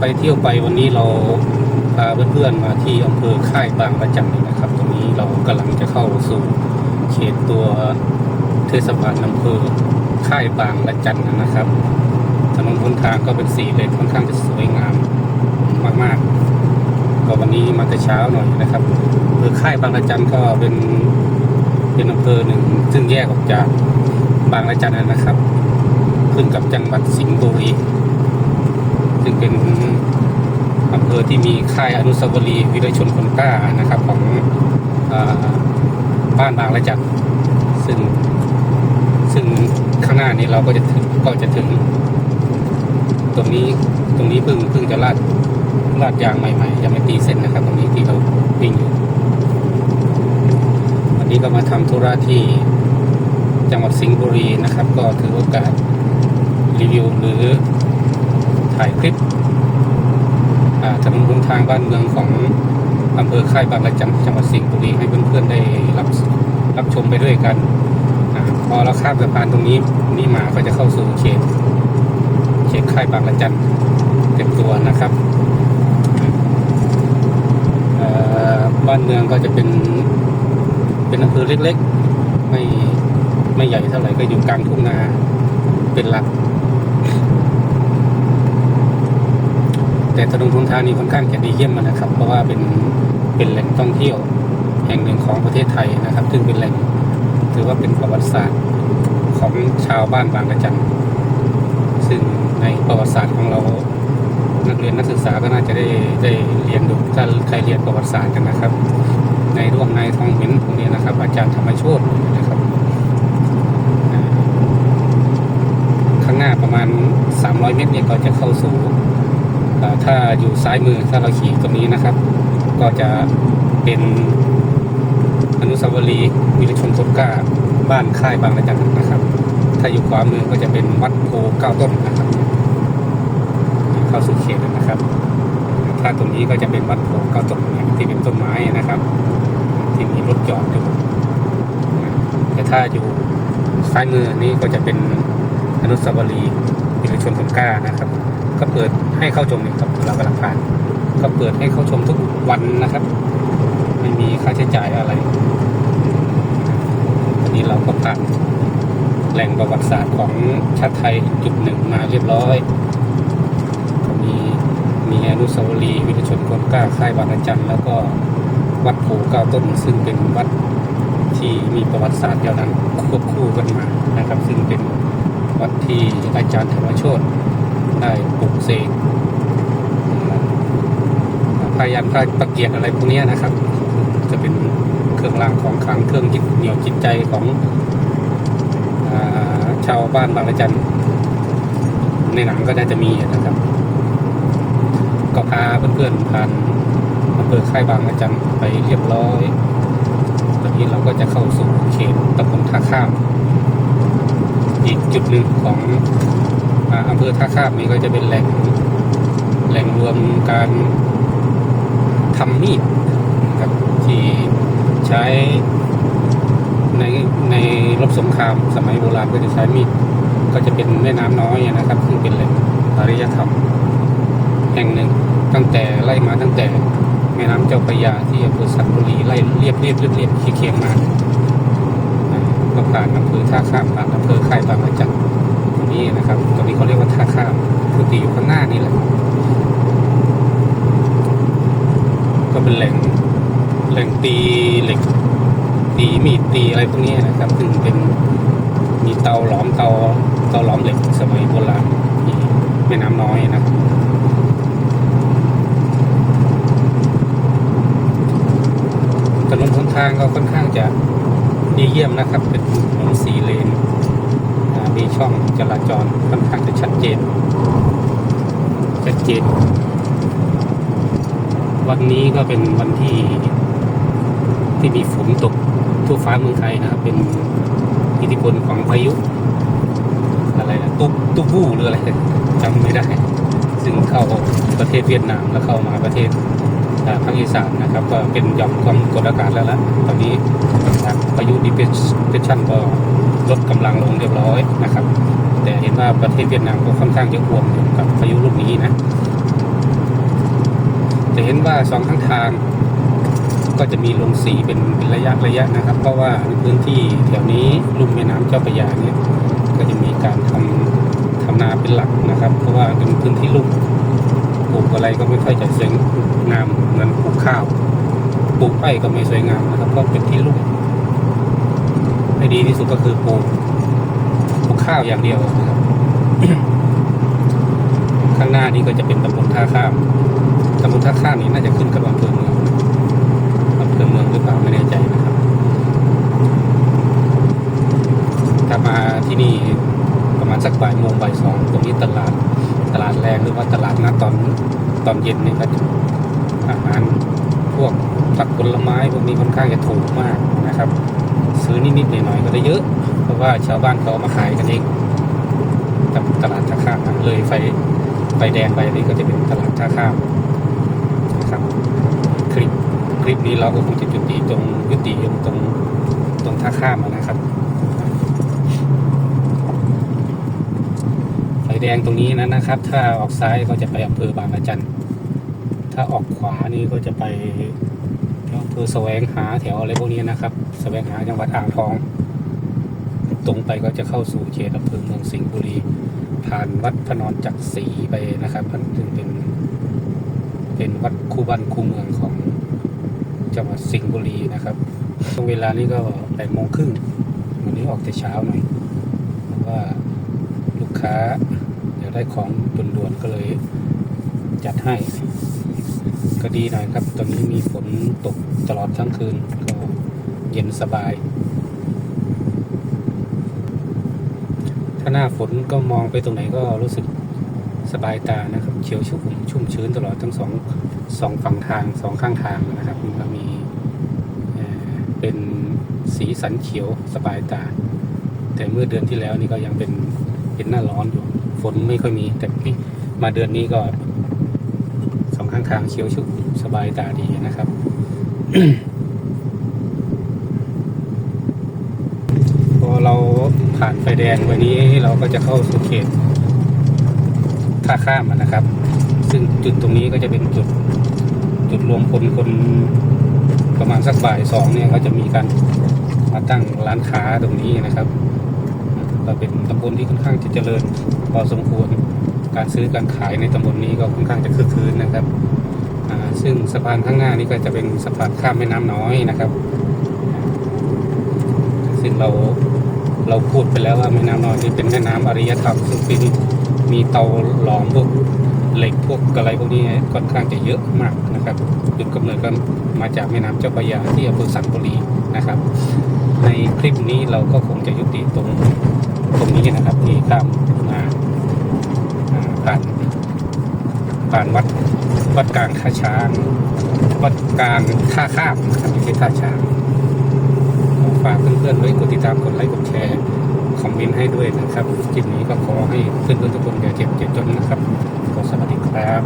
ไปเที่ยวไปวันนี้เราพาเพื่อนๆมาที่อำเภอค่ายบางประจันนะครับ ตรงนี้เรากำลังจะเข้าสู่เขตตัวเทศบาลอำเภอค่ายบางประจันนะครับถนนหนทางก็เป็นสีเลนค่อนข้างจะสวยงามมากๆก็วันนี้มาแต่เช้าหน่อยนะครับอำเภอค่ายบางประจันก็เป็นเป็นอำเภอหนึ่งซึ่งแยกออกจากบางประจันนะครับ ขึ้นกับจังหวัดสิงห์บุรี ซึ่งเป็นอำเภอที่มีค่ายอนุสาวรีย์วีรชนคนกล้านะครับ ของอบ้านบางละจันซึ่งซึ่งข้างหน้านี้เราก็จะถึงก็จะถึง ตรงนี้ตรงนี้เพิ่งเพิ่งจะลาดลาดยางใหม่ๆยังไม่ตีเส้นนะครับ ตรงนี้ที่เราวิ่งอยู่วันนี้ก็มาทำธุระที่จังหวัดสิงห์บุรีนะครับ ก็ถือโอกาสรีวิวหรือ ถ่ายคลิปถนนหนทางบ้านเมืองของอำเภอค่ายบางระจันจังหวัดสิงห์บุรีให้เพื่อนๆได้รับรับชมไปด้วยกันพอเราข้ามสะพานตรงนี้นี่มาก็จะเข้าสู่เขตเขตค่ายบางระจันเต็มตัวนะครับบ้านเมืองก็จะเป็นเป็นอำเภอเล็กๆ ไม่ไม่ใหญ่เท่าไหร่ก็อยู่กลางทุ่งนาเป็นหลัก แต่ถนนทุนทางนี้ค่อนข้างจะดีเยี่ยมนะครับ เพราะว่าเป็นเป็นแหล่งท่องเที่ยวแห่งหนึ่งของประเทศไทยนะครับ ซึ่งเป็นแหล่งถือว่าเป็นประวัติศาสตร์ของชาวบ้านบางกระจันซึ่งในประวัติศาสตร์ของเรานักเรียนนักศึกษาก็น่าจะได้ได้เรียนดูถ้าใครเรียนประวัติศาสตร์กันนะครับ ในร่วมในท้องเห็นพวกนี้นะครับ อาจารย์ธรรมโชตนะครับ ข้างหน้าประมาณ 300 เมตรเนี่ยก็จะเข้าสู่ ถ้าอยู่ซ้ายมือถ้าเราขี่ตรงนี้นะครับ ก็จะเป็นอนุสาวรีย์วีรชนคนกล้าบ้านค่ายบางระจันนะครับ ถ้าอยู่ขวามือก็จะเป็นวัดโพเก้าต้นนะครับเข้าสู่เขตนะครับ ถ้าตรงนี้ก็จะเป็นวัดโพเก้าต้นเนี่ยที่เป็นต้นไม้นะครับ ที่มีรถจอดอยู่แต่ถ้าอยู่ซ้ายมือนี่ก็จะเป็นอนุสาวรีย์วีรชนคนกล้านะครับ ก็เปิดให้เข้าชมเนี่ยครับเรากำลังผ่านก็เปิดให้เข้าชมทุกวันนะครับ ไม่มีค่าใช้จ่ายอะไรวันนี้เราก็ผ่านแหล่งประวัติศาสตร์ของชาติไทยจุดหนึ่งมาเรียบร้อยก็มีมีอนุสาวรีย์วิรชนคนกล้าค่ายวานจันทร์แล้วก็วัดโพเก้าต้น ซึ่งเป็นวัดที่มีประวัติศาสตร์ยาวนานควบคู่กันมานะครับ ซึ่งเป็นวัดที่อาจารย์ธรรมโชต ได้ปลุกเสกพยานพะประเกียรอะไรพวกนี้นะครับ จะเป็นเครื่องรางของขลังเครื่องยึดเหนี่ยวจิตใจของอชาวบ้านบางระจันในหนังก็น่าจะมีนะครับ ก็พาเพื่อนๆผ่านอำเภอค่ายบางระจันไปเรียบร้อยตอนนี้เราก็จะเข้าสู่เขตตำบลท่าข้าม อีกจุดหนึ่งของ อ่าอำเภอท่าข้ามนี้ก็จะเป็นแหล่งแหล่งรวมการทำมีดครับที่ใช้ในในรบสงครามสมัยโบราณก็จะใช้มีดก็จะเป็นแม่น้ำน้อยนะครับซึ่งเป็นแหล่งอารยธรรม แห่งหนึ่งตั้งแต่ไล่มาตั้งแต่แม่น้ำเจ้าพระยาที่อำเภอสันบุรีไล่เรียบเรียบเรียบเรียบเคียงมาก็ผ่านอำเภอท่าข้ามผ่านอำเภอค่ายบางระจัน นี้นะครับตรงนี้เขาเรียกว่าท่าข้ามคือตีอยู่ข้างหน้านี่แหละก็เป็นแหล่งแหล่งตีเหล็กตีมีดตีอะไรพวกนี้นะครับซึ่งเป็นมีเตาหลอมเตาเตาหลอมเหล็กสมัยโบราณที่แม่น้ำน้อยนะครับถนนหนทางก็ค่อนข้างจะดีเยี่ยมนะครับ เป็นถนนสี ช่องจราจรค่อนข้างจะชัดเจน ชัดเจน วันนี้ก็เป็นวันที่ที่มีฝนตกทั่วฟ้าเมืองไทยนะครับ เป็นอิทธิพลของพายุ อะไรนะตุตุบูหรืออะไรจำไม่ได้ ซึ่งเข้าประเทศเวียดนามแล้วเข้ามาประเทศภาคอีสานนะครับ ก็เป็นหย่อมความกดอากาศแล้วละตอนนี้พายุดิเพรสชันก็ ลดกำลังลงเรียบร้อยนะครับ แต่เห็นว่าประเทศเวียดนามก็ค่อนข้างจะห่วงอยู่กับพายุลูกนี้นะจะเห็นว่าสองข้างทางก็จะมีลงสีเป็นระยะระยะนะครับ เพราะว่าในพื้นที่แถวนี้ลุ่มแม่น้ำเจ้าพระยาเนี่ยก็จะมีการทำทำนาเป็นหลักนะครับ เพราะว่าเป็นพื้นที่ลุ่มปลูกอะไรก็ไม่ค่อยจะสวยงามเหมือนปลูกข้าวปลูกอ้อยก็ไม่สวยงามนะครับเพราะเป็นที่ลุ่ม ให้ดีที่สุดก็คือปลูกปลูกข้าวอย่างเดียวนะครับข้างหน้านี้ก็จะเป็นตำบลท่าข้ามตำบลท่าข้ามนี้น่าจะขึ้นกับอำเภอเมืองอำเภอเมืองหรือเปล่าไม่แน่ใจนะครับถ้ามาที่นี่ประมาณสักบ่ายโมงบ่ายสองตรงนี้ตลาดตลาดแรงหรือว่าตลาดนัดตอนตอนเย็นนี่ก็อาหารพวกผักผลไม้พวกนี้ค่อนข้างจะถูกมาก นิดๆหน่อยๆก็ได้เยอะ เพราะว่าชาวบ้านเขามาขายกันเองตตลาดท่าข้ามเลยไฟไฟแดงไปนี่ก็จะเป็นตลาดท่าข้ามนะครับคลิปคลิปนี้เราก็คงจะจุติตรงยุติลงตรงตรงท่าข้ามนะครับไฟแดงตรงนี้นะนะครับ ถ้าออกซ้ายก็จะไปอำเภอบางระจันถ้าออกขวานี่ก็จะไปอำเภอแสวงหาแถวอะไรพวกนี้นะครับ สวงหาจังหวัดอ่างทอง ตรงไปก็จะเข้าสู่เขตอำเภอเมืองสิงห์บุรี ผ่านวัดพนอนจักรศรีไปนะครับมันถึงเป็นเป็นวัดคู่บ้านคู่เมืองของจังหวัดสิงห์บุรีนะครับช่วงเวลานี้ก็แปดโมงครึ่งวันนี้ออกแต่เช้าหน่อยเพราะว่าลูกค้าอยากได้ของด่วนๆก็เลยจัดให้ ก็ดีหน่อยครับ ตอนนี้มีฝนตกตลอดทั้งคืน เย็นสบาย ถ้าหน้าฝนก็มองไปตรงไหนก็รู้สึกสบายตานะครับ เขียวชุ่มชุ่มชื้นตลอดทั้งสองสองฝั่งทางสองข้างทางนะครับมันก็มีเป็นสีสันเขียวสบายตา แต่เมื่อเดือนที่แล้วนี่ก็ยังเป็นเป็นหน้าร้อนอยู่ฝนไม่ค่อยมี แต่มาเดือนนี้ก็สองข้างทางเขียวชุ่มสบายตาดีนะครับ พอเรา ผ่านไฟแดงวันนี้เราก็จะเข้าสู่เขตท่าข้ามนะครับ ซึ่งจุดตรงนี้ก็จะเป็นจุดจุดรวมพลคนประมาณสักบ่ายสองเนี่ยก็จะมีการมาตั้งร้านค้าตรงนี้นะครับก็เป็นตำบลที่ค่อนข้างจะเจริญพอสมควรการซื้อการขายในตำบลนี้ก็ค่อนข้างจะคึกคืนนะครับซึ่งสะพานข้างหน้านี้ก็จะเป็นสะพานข้ามแม่น้ำน้อยนะครับ ซึ่งเรา เราพูดไปแล้วว่าแม่น้ำน้อยนี่เป็นแม่น้ำอารยธรรมซึ่งเปีนี้มีเตาหลอมพวกเหล็กพวกอะไรพวกนี้ค่อนข้างจะเยอะมากนะครับจุดกำเนิดก็มาจากแม่น้ำเจ้าพระยาที่อำเภอสันบุรีนะครับ ในคลิปนี้เราก็คงจะยุติตรงตรงนี้นะครับที่ข้ามมาอ่าผ่านผ่านวัดวัดกลางท่าช้าง วัดกลางท่าข้ามนะครับไม่ใช่ท่าช้าง ฝากเพื่อนๆไว้กดติดตามกดไลค์กดแชร์คอมเมนต์ให้ด้วยนะครับคลิปนี้ก็ขอให้เพื่อนๆทุกคนอย่าเจ็บเจ็บจนนะครับก็สวัสดีครับ